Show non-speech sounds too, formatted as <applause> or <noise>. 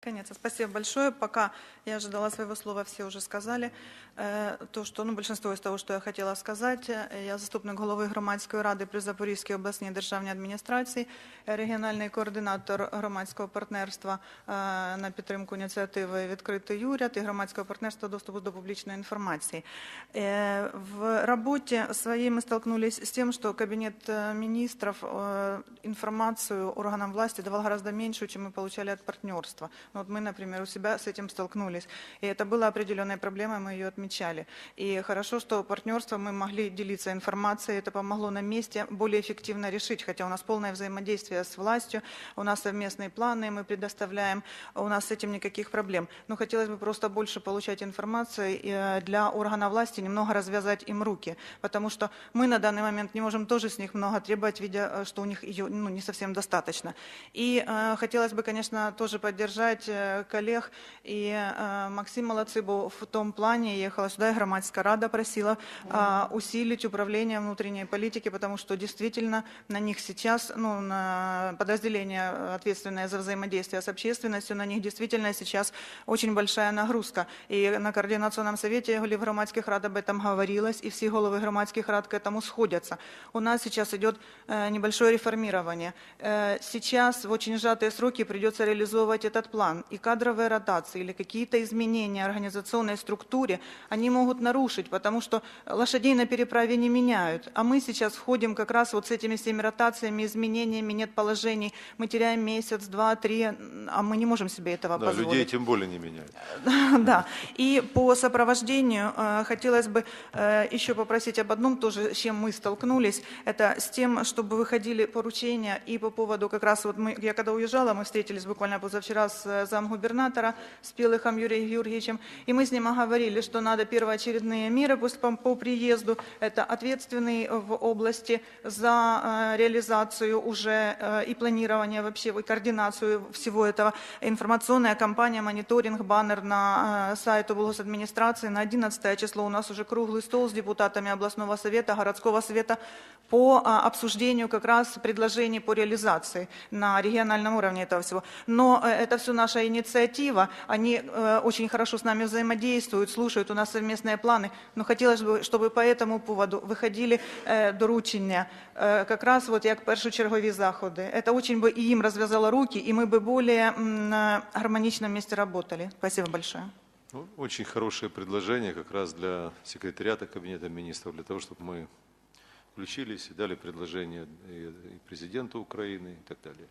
Конечно, спасибо большое. Пока я ожидала своего слова, все уже сказали. Е, То, що, ну, большинство із того, що я хотіла сказати, Е, я заступник голови громадської ради при Запорізькій обласній державній адміністрації, е, регіональний координатор громадського партнерства е, на підтримку ініціативи «Відкритий уряд» і громадського партнерства доступу до публічної інформації. Е, В роботі своей мы столкнулись с тем, что Кабинет э, министров э, информацию органам власти давал гораздо меньше, чем мы получали от партнерства. Вот мы, например, у себя с этим столкнулись. И это была определенная проблема, мы ее отмечали. И хорошо, что партнерство мы могли делиться информацией, это помогло на месте более эффективно решить, хотя у нас полное взаимодействие с властью, у нас совместные планы мы предоставляем, у нас с этим никаких проблем. Но хотелось бы просто больше получать информации э, для органа власти, немного развязать им руки, потому что мы на данный момент не можем тоже с них много требовать, видя, э, что у них ее ну, не совсем достаточно. И э, хотелось бы, конечно, тоже поддержать коллег и э, Максима Лацибу в том плане, ехала сюда, и громадская рада просила э, усилить управление внутренней политики, потому что действительно на них сейчас, ну, на подразделение, э, ответственное за взаимодействие с общественностью, на них действительно сейчас очень большая нагрузка. И на координационном совете голів громадских рад об этом говорилось, и все головы громадских рад к этому сходятся. У нас сейчас идет небольшое реформирование. Сейчас в очень сжатые сроки придется реализовывать этот план. И кадровые ротации или какие-то изменения организационной структуре, они могут нарушить, потому что лошадей на переправе не меняют. А мы сейчас входим как раз вот с этими всеми ротациями, изменениями, нет положений. Мы теряем месяц, два, три, а мы не можем себе этого Да, позволить. людей тем более не меняют. <laughs> Да, и по сопровождению э, хотелось бы э, еще попросить об одном тоже, с чем мы столкнулись, это с тем, чтобы выходили поручения и по поводу как раз вот мы, я когда уезжала, мы встретились буквально позавчера с э, замгубернатора, с Пелыхом Юрием Георгиевичем, и мы с ним оговорили, что надо первоочередные меры по, по приезду, это ответственный в области за э, реализацию уже э, и планирование вообще, и координацию всего этого, информационная кампания, мониторинг, баннер на э, сайт администрации. На 11 число у нас уже круглый стол с депутатами областного совета, городского совета по обсуждению как раз предложений по реализации на региональном уровне этого всего. Но это все наша инициатива, они э, очень хорошо с нами взаимодействуют, слушают, у нас совместные планы. Но хотелось бы, чтобы по этому поводу виходили е, доручення, е, как раз вот як першочергові заходи. Это очень бы и им развязало руки, и мы бы более на гармоничном месте работали. Спасибо большое. Ну, Очень хорошее предложение как раз для секретариата Кабинета министров, для того, чтобы мы включились и дали предложение и президенту Украины и так далее.